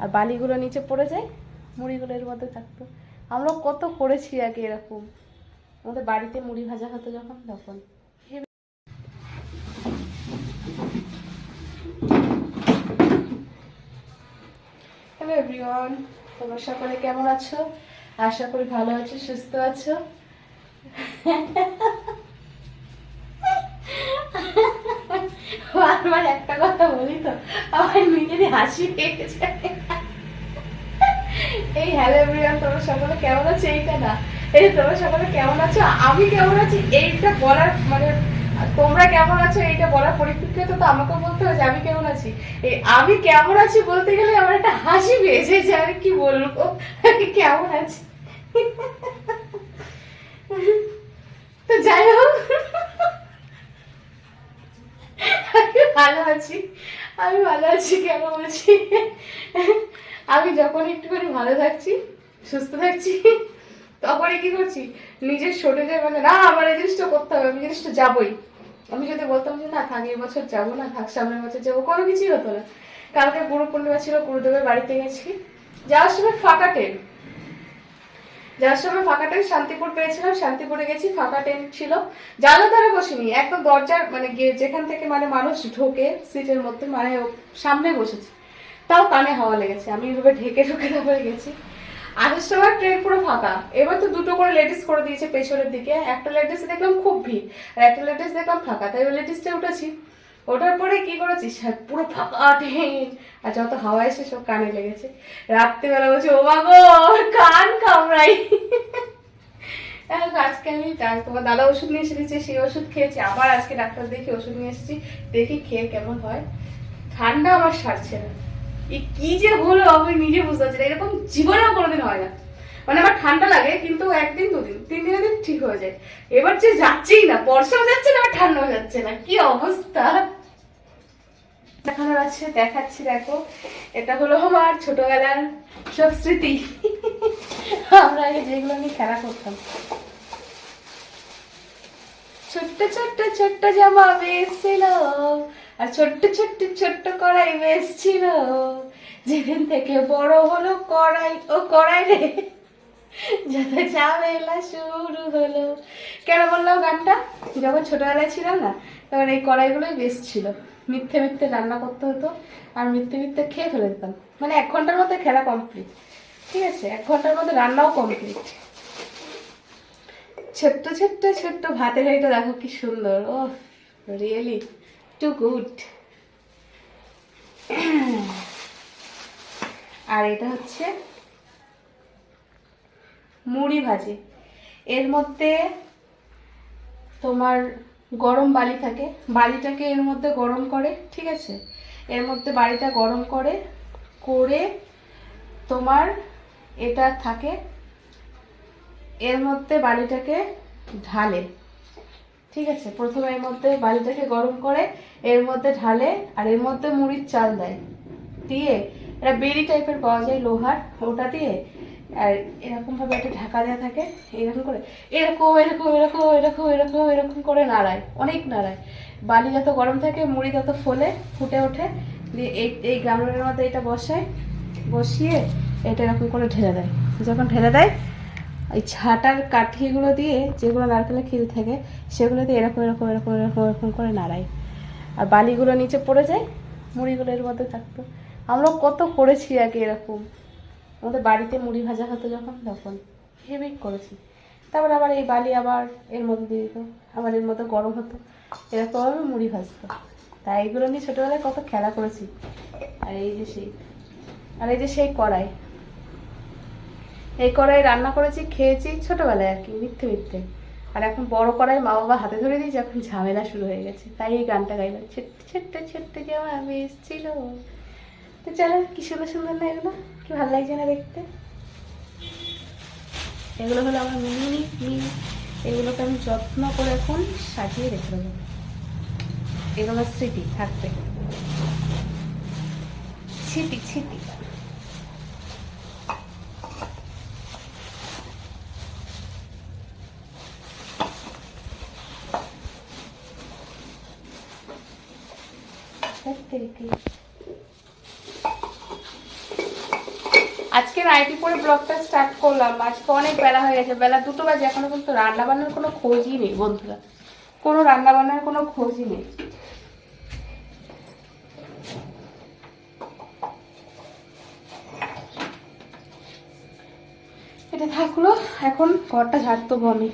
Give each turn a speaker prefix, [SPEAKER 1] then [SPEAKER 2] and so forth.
[SPEAKER 1] আর বালিগুলো নিচে পড়ে যায়, মুড়িগুলো এর মধ্যে থাকতো। আমরা কত করেছি আগে এরকম। আমাদের বাড়িতে মুড়ি ভাজা হতো যখন, তখন। হ্যালো এভরিওয়ান তোমরা সকলে কেমন আছো? আশা করি ভালো আছো, সুস্থ আছো। বারবার একটা কথা বলি তো, আমার নিজেরই হাসি পেয়ে যায়। এই হ্যালো এভরিওয়ান, তোমরা সকলে কেমন আছো? এইটা না। এই তোমরা সকলে কেমন আছো? আমি কেমন আছি? এইটা বলার মানে তোমরা কেমন আছো? এইটা বলার পরিপ্রেক্ষিতে তো আমাকে বলতে হবে যে আমি কেমন আছি। এই আমি কেমন আছি বলতে গেলে আমার একটা হাসি পেয়েছে যে আমি কি বলব? আমি কেমন আছি? তো যাই হোক ভালো আছি? আমি ভালো আছি কেন বলছি আমি যখন একটুখানি ভালো থাকছি, সুস্থ থাকছি, তখনই কি করছি? নিজের শরীরে মানে না, আমার এই জিনিসটা করতে হবে, আমি জিনিসটা যাবোই। আমি যদি বলতাম যে, না, থাক বছর যাব না, থাক, সামনের বছর যাব, কোনো কিছুই হতো না। কালকে গুরু পূর্ণিমা ছিল, গুরুদেবের বাড়িতে গেছি। যাওয়ার সময় ফাঁকা ট্রেন যাওয়ার সময় ফাঁকা ট্রেন শান্তিপুর পেয়েছিলাম, শান্তিপুরে গেছি, ফাঁকা ট্রেন ছিল। জানলা ধারে বসিনি, একদম দরজার মানে যেখান থেকে মানে মানুষ ঢোকে, সিটের মধ্যে মানে সামনে বসেছে। তাও কানে হাওয়া লেগেছে, আমি এভাবে ঢেকে ঢুকে তারপরে গেছি। আসার সময় ট্রেন পুরো ফাঁকা, এবার তো দুটো করে লেডিস করে দিয়েছে পেছনের দিকে, একটা লেডিস দেখলাম খুব ভিড়, আর একটা লেডিস দেখলাম ফাঁকা, তাই ওই লেডিসটা উঠেছি। ওঠার পরে কি করেছি? পুরো ফাঁকা ট্রেন আর যত হাওয়া এসে সব কানে লেগেছে। রাত্রিবেলা বলছে, ও গো আমার কান আজকে আমি তোমার দাদা ওষুধ নিয়ে এসে দিচ্ছে সেই ওষুধ খেয়েছি। আবার আজকে ডাক্তার দেখি ওষুধ নিয়ে এসেছি। দেখি খেয়ে কেমন হয়। ঠান্ডা আমার সারছে না। এই কি যে হলো, আমি নিজে বুঝতে পারছি না। এরকম জীবনেও কোনোদিন হয় না। মানে আমার ঠান্ডা লাগে, কিন্তু একদিন, দুদিন, তিন দিনের দিন ঠিক হয়ে যায়। এবার যে যাচ্ছেই না, বর্ষাও যাচ্ছে না, আবার ঠান্ডাও যাচ্ছে না। কি অবস্থা? দেখানোর আছে, দেখাচ্ছি, দেখো। এটা হলো আমার ছোটবেলার সব স্মৃতি। যেগুলো নিয়ে খেলা করতাম। ছোট্ট ছোট্ট ছোট্ট জামা বেশছিল আর ছোট্ট ছোট্ট ছোট্ট কড়াই বেশ ছিল যেদিন থেকে বড় হলো কড়াই, ও কড়াই রে। যাতে ঝামেলা শুরু হলো। কেন বললাম গানটা? যখন ছোটবেলায় ছিলাম না, তখন এই কড়াইগুলোই বেশ ছিল মিথ্যে মিথ্যে রান্না করতে হতো, আর মিথ্যে মিথ্যে খেয়ে ফেলে দিতাম। মানে এক ঘণ্টার মধ্যে খেলা কমপ্লিট ঠিক আছে? এক ঘণ্টার মধ্যে রান্নাও কমপ্লিট ছোট্ট ছোট্ট ছোট্ট ভাতের হাঁড়িটা দেখো কি সুন্দর। ও রিয়েলি টু গুড আর এটা হচ্ছে মুড়ি ভাজি। এর মধ্যে তোমার গরম বালি থাকে। বালিটাকে এর মধ্যে গরম করে, ঠিক আছে? এর মধ্যে বালিটা গরম করে করে তোমার এটা থাকে, এর মধ্যে বালিটাকে ঢালে, ঠিক আছে? প্রথমে এর মধ্যে বালিটাকে গরম করে, এর মধ্যে ঢালে, আর এর মধ্যে মুড়ির চাল দেয়। দিয়ে এটা বেরি টাইপের পাওয়া যায় লোহার, ওটা দিয়ে, আর এরকম ভাবে একটা ঢাকা দেওয়া থাকে, এরকম করে, এরকম এরকম এরকম এরকম এরকম এরকম করে নাড়ায়, অনেক নাড়ায়। বালি যত গরম থাকে, মুড়ি তত ফোলে, ফুটে ওঠে। দিয়ে এই এই গামলার মধ্যে এটা বসায়, বসিয়ে এটা এরকম করে ঢেলে দেয়। যখন ঢেলে দেয়, ওই ছাটার কাঠিগুলো দিয়ে যেগুলো নারকেলের খিল থাকে, সেগুলো দিয়ে এরকম এরকম এরকম এরকম এরকম করে নাড়ায়। আর বালিগুলো নিচে পড়ে যায়, মুড়িগুলো এর মধ্যে থাকতো। আমরা কত করেছি আগে এরকম। আমাদের বাড়িতে মুড়ি ভাজা হতো যখন, তখন হেভি করেছি। তারপর আবার এই বালি আবার এর মধ্যে দিয়ে দিত, আবার এর মধ্যে গরম হতো। এরকমভাবে মুড়ি ভাজতো। তাই এইগুলো নিয়ে ছোটোবেলায় কত খেলা করেছি। আর এই যে সেই, আর এই যে সেই কড়াই এই কড়াই রান্না করেছি, খেয়েছি ছোটোবেলায় আর কি, মিথ্যে মিথ্যে। আর এখন বড় কড়াই মা বাবা হাতে ধরে দিয়েছে, এখন ঝামেলা শুরু হয়ে গেছে। তাই এই গানটা গাইলাম। ছোট্ট ছোট্ট ছোট্ট জামা বেশ ছিল। তো চলো, কি সুন্দর সুন্দর না এগুলো? কি ভালো লাগছে না দেখতে? এগুলো হলো আমার মিনি মিনি। এগুলোকে আমি যত্ন করে এখন সাজিয়ে রেখে দেবো। এগুলো স্মৃতি থাকবে। স্মৃতি স্মৃতি সত্যি আজকে নাইটি পরে ব্লগটা স্টার্ট করলাম। আজকে অনেক বেলা হয়ে গেছে। বেলা দুটো বাজে, এখনও কিন্তু রান্না বান্নার কোনো খোঁজই নেই, বন্ধুরা। কোনো রান্না বান্নার কোনো খোঁজই নেই। এটা থাকল, এখন ঘরটা ঝাড়তে হবে আমি।